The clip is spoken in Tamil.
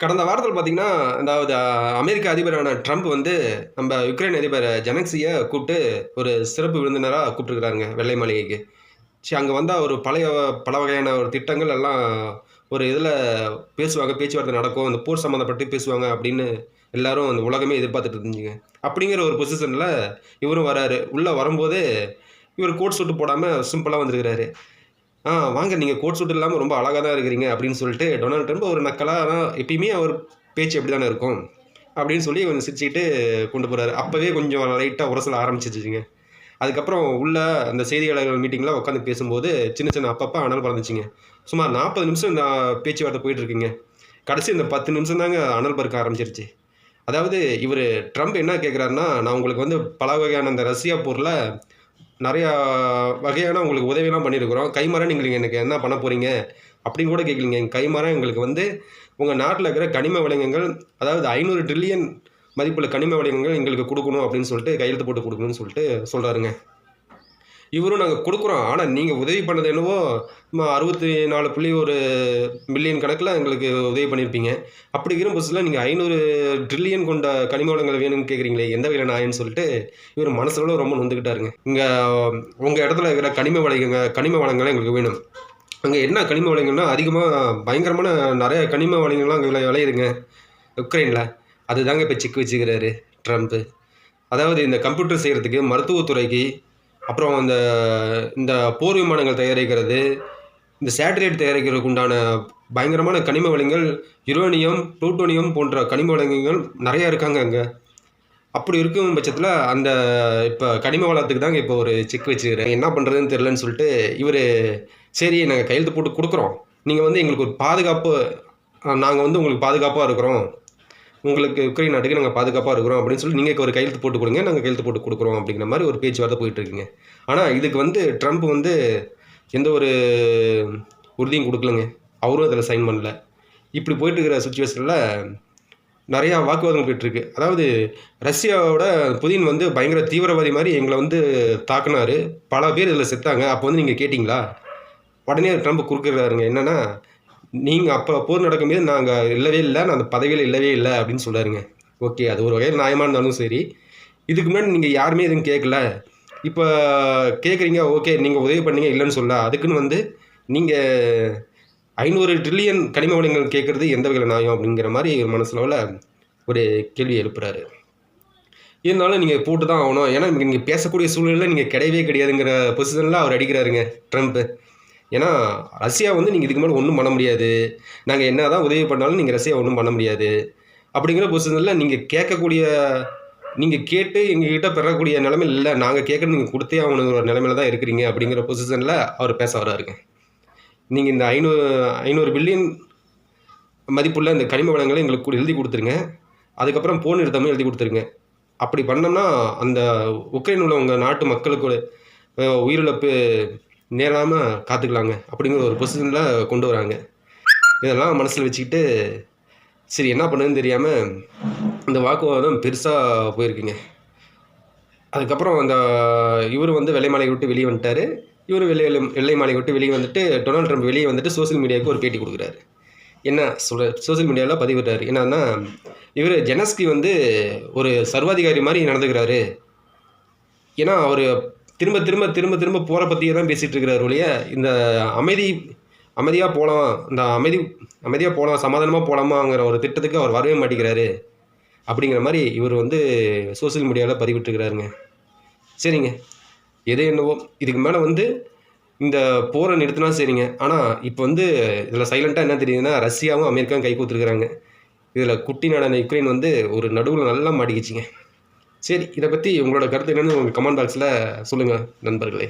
கடந்த வாரத்தில் பார்த்தீங்கன்னா அதாவது அமெரிக்க அதிபரான ட்ரம்ப் வந்து நம்ம யுக்ரைன் அதிபர் ஜெனக்ஸியை கூப்பிட்டு ஒரு சிறப்பு விருந்தினராக கூப்பிட்டுருக்குறாங்க வெள்ளை மாளிகைக்கு. சரி அங்கே வந்தால் ஒரு பழைய பல வகையான ஒரு திட்டங்கள் எல்லாம் ஒரு இதில் பேசுவாங்க பேச்சுவார்த்தை நடக்கும் அந்த போர் சம்மந்தப்பட்டு பேசுவாங்க அப்படின்னு எல்லாரும் அந்த உலகமே எதிர்பார்த்துட்டு இருந்துச்சுங்க. அப்படிங்கிற ஒரு பொசிஷனில் இவரும் வராரு. உள்ளே வரும்போது இவர் கோட் சூட்டு போடாமல் சிம்பிளாக வந்திருக்கிறாரு. ஆ வாங்க நீங்கள் கோட் சூட் இல்லாமல் ரொம்ப அழகாக தான் இருக்கிறீங்க அப்படின்னு சொல்லிட்டு டொனால்ட் ட்ரம்ப் ஒரு நக்கலாக தான் எப்பயுமே அவர் பேச்சு அப்படி தானே இருக்கும் அப்படின்னு சொல்லி கொஞ்சம் சிரிச்சுக்கிட்டு கொண்டு போகிறாரு அப்போவே கொஞ்சம் லைட்டாக உரசல ஆரம்பிச்சிச்சுங்க. அதுக்கப்புறம் உள்ள அந்த செய்தியாளர்கள் மீட்டிங்கில் உட்காந்து பேசும்போது சின்ன சின்ன அப்பப்போ அனல் பறந்துச்சுங்க. சுமார் நாற்பது நிமிஷம் இந்த பேச்சுவார்த்தை போயிட்டுருக்குங்க. கடைசி இந்த பத்து நிமிஷம் தாங்க அனல் பறக்க ஆரம்பிச்சிருச்சு. அதாவது இவர் ட்ரம்ப் என்ன கேட்குறாருன்னா நான் உங்களுக்கு வந்து பல வகையான அந்த ரஷ்யா போரில் நிறையா வகையான உங்களுக்கு உதவியெல்லாம் பண்ணியிருக்கிறோம். கைமரம் நீங்கள் எனக்கு என்ன பண்ண போகிறீங்க அப்படின்னு கூட கேட்கலீங்க. எங்கள் கைமரம் எங்களுக்கு வந்து உங்கள் நாட்டில் இருக்கிற கனிம வளங்கள் அதாவது ஐநூறு ட்ரில்லியன் மதிப்புள்ள கனிம வளங்கள் எங்களுக்கு கொடுக்கணும் அப்படின்னு சொல்லிட்டு கையெழுத்து போட்டு கொடுக்கணும்னு சொல்லிட்டு சொல்கிறாருங்க இவரும் நாங்கள் கொடுக்குறோம். ஆனால் நீங்கள் உதவி பண்ணது என்னவோ அறுபத்தி நாலு புள்ளி ஒரு மில்லியன் கணக்கில் எங்களுக்கு உதவி பண்ணியிருப்பீங்க அப்படி இருக்கிற பட்சத்தில் நீங்கள் ஐநூறு ட்ரில்லியன் கொண்ட கனிம வளங்கள் வேணும்னு கேட்குறீங்களே எந்த வகையில் நாயன்னு சொல்லிட்டு இவர் மனசுல ரொம்ப நொந்துக்கிட்டாருங்க இங்கே உங்கள் இடத்துல இருக்கிற கனிம வளங்க கனிம வளங்கள்லாம் எங்களுக்கு வேணும். அங்கே என்ன கனிம வளங்கள்னா அதிகமாக பயங்கரமான நிறைய கனிம வளங்கள்லாம் அங்கே விளையுதுங்க. உக்ரைனில். அதுதாங்க இப்போ சிக்கு வச்சுக்கிறாரு ட்ரம்ப்பு அதாவது இந்த கம்ப்யூட்டர் செய்கிறதுக்கு மருத்துவத்துறைக்கு அப்புறம் அந்த இந்த போர் விமானங்கள் தயாரிக்கிறது இந்த சேட்டலைட் தயாரிக்கிறதுக்கு உண்டான பயங்கரமான கனிம வளங்கள் யுரோனியம் புளூட்டோனியம் போன்ற கனிம வளங்கள் நிறையா இருக்காங்க அங்கே. அப்படி இருக்கும் பட்சத்தில் அந்த இப்போ கனிம வளத்துக்கு தாங்க இப்போ ஒரு செக் வச்சுக்கிறேன். என்ன பண்ணுறதுன்னு தெரிலன்னு சொல்லிட்டு இவர் சரி நாங்கள் கையெழுத்து போட்டு கொடுக்குறோம். நீங்கள் வந்து எங்களுக்கு ஒரு பாதுகாப்பு நாங்கள் வந்து உங்களுக்கு பாதுகாப்பாக இருக்கிறோம். உங்களுக்கு உக்ரைன் நாட்டுக்கு நாங்கள் பாதுகாப்பாக இருக்கிறோம் அப்படின்னு சொல்லி நீங்கள் ஒரு கையெழுத்து போட்டு கொடுங்க நாங்கள் கையெழுத்து போட்டு கொடுக்குறோம் அப்படிங்கிற மாதிரி ஒரு பேச்சுவார்த்தை போயிட்டுருக்கீங்க ஆனால் இதுக்கு வந்து ட்ரம்ப் வந்து எந்த ஒரு உறுதியும் கொடுக்கலங்க. அவரும் அதில் சைன் பண்ணல. இப்படி போயிட்டு இருக்கிற சுச்சுவேஷனில் நிறையா வாக்குவாதம் போயிட்டுருக்கு அதாவது ரஷ்யாவோட புதின் வந்து பயங்கர தீவிரவாதி மாதிரி எங்களை வந்து தாக்குனாரு. பல பேர் இதில் செத்தாங்க. அப்போ வந்து நீங்கள் கேட்டிங்களா? உடனே ட்ரம்ப் கொடுக்குறாருங்க என்னன்னா நீங்கள் அப்போ போர் நடக்கும்போது நாங்கள் இல்லவே இல்லை நான் அந்த பதவியில் இல்லவே இல்லை அப்படின்னு சொல்லாருங்க. ஓகே அது ஒரு வகையில் நியாயமாக இருந்தாலும் சரி. இதுக்கு முன்னாடி நீங்கள் யாருமே எதுவும் கேட்கல இப்போ கேட்குறீங்க ஓகே நீங்கள் உதவி பண்ணீங்க இல்லைன்னு சொல்ல. அதுக்குன்னு வந்து நீங்கள் ஐநூறு ட்ரில்லியன் கனிம வளங்கள் கேட்குறது எந்த வகையில் நியாயம் அப்படிங்கிற மாதிரி ஒரு மனசுல ஒரு கேள்வி எழுப்புறாரு. இருந்தாலும் நீங்கள் போட்டு தான் ஆகணும். ஏன்னா நீங்கள் பேசக்கூடிய சூழ்நிலை நீங்கள் கிடையவே கிடையாதுங்கிற பொசிஷனில் அவர் அடிக்கிறாருங்க ட்ரம்ப்பு ஏன்னா ரஷ்யா வந்து நீங்கள் இதுக்கு மேலே ஒன்றும் பண்ண முடியாது. நாங்கள் என்ன தான் உதவி பண்ணாலும் நீங்கள் ரஷ்யா ஒன்றும் பண்ண முடியாது. அப்படிங்கிற பொசிஷனில் நீங்கள் கேட்கக்கூடிய நீங்கள் கேட்டு எங்ககிட்ட பெறக்கூடிய நிலைமையில் இல்லை. நாங்கள் கேட்குறது நீங்கள் கொடுத்தே அவனுங்கிற ஒரு தான் இருக்கிறீங்க அப்படிங்கிற பொசிஷனில் அவர் பேச வராருங்க நீங்கள் இந்த ஐநூறு ஐநூறு பில்லியன் மதிப்புள்ள இந்த கனிம வளங்களை எங்களுக்கு எழுதி கொடுத்துருங்க. அதுக்கப்புறம் போன் நிறுத்தாமல் எழுதி கொடுத்துருங்க. அப்படி பண்ணோம்னா அந்த உக்ரைன் உள்ள உங்கள் நாட்டு மக்களுக்கு உயிரிழப்பு நேராமல் காத்துக்கலாங்க. அப்படிங்கிற ஒரு பொசிஷனில் கொண்டு வராங்க. இதெல்லாம் மனசில் வச்சுக்கிட்டு சரி என்ன பண்ணுன்னு தெரியாமல் இந்த வாக்குவாதம் பெருசாக போயிருக்குங்க. அதுக்கப்புறம் அந்த இவர் வந்து வெள்ளை மாலையை விட்டு வெளியே வந்துட்டார். இவர் வெள்ளை வெள்ளை மாலையை விட்டு வெளியே வந்துட்டு டொனால்ட் ட்ரம்ப் வெளியே வந்துட்டு சோசியல் மீடியாவுக்கு ஒரு பேட்டி கொடுக்குறாரு. என்ன சொல்ற சோஷியல் மீடியாவில் பதிவிடுறாரு. என்னன்னா இவர் ஜெனஸ்கி வந்து ஒரு சர்வாதிகாரி மாதிரி நடந்துக்கிறாரு. ஏன்னா அவர் திரும்ப திரும்ப திரும்ப திரும்ப போகிற பற்றியே தான் பேசிகிட்டு இருக்கிறார் ஒழிய இந்த அமைதி அமைதியாக போகலாம் இந்த அமைதி அமைதியாக போகலாம் சமாதானமாக போகலாமாங்கிற ஒரு திட்டத்துக்கு அவர் வரவே மாட்டேங்கிறாரு. அப்படிங்கிற மாதிரி இவர் வந்து சோஷியல் மீடியாவில் பதிவிட்டுருக்கிறாருங்க. சரிங்க. எது என்னவோ இதுக்கு மேலே வந்து இந்த போரை நிறுத்தினா சரிங்க. ஆனால் இப்போ வந்து இதில் சைலண்ட்டாக என்ன தெரியுதுன்னா ரஷ்யாவும் அமெரிக்காவும் கை கூத்துருக்குறாங்க. இதில் குட்டி நாடான யுக்ரைன் வந்து ஒரு நடுவில் நல்லா மாட்டிக்கிச்சிங்க. சரி இதை பற்றி உங்களோட கருத்து என்னன்னு உங்கள் கமெண்ட் பாக்ஸில் சொல்லுங்கள் நண்பர்களே.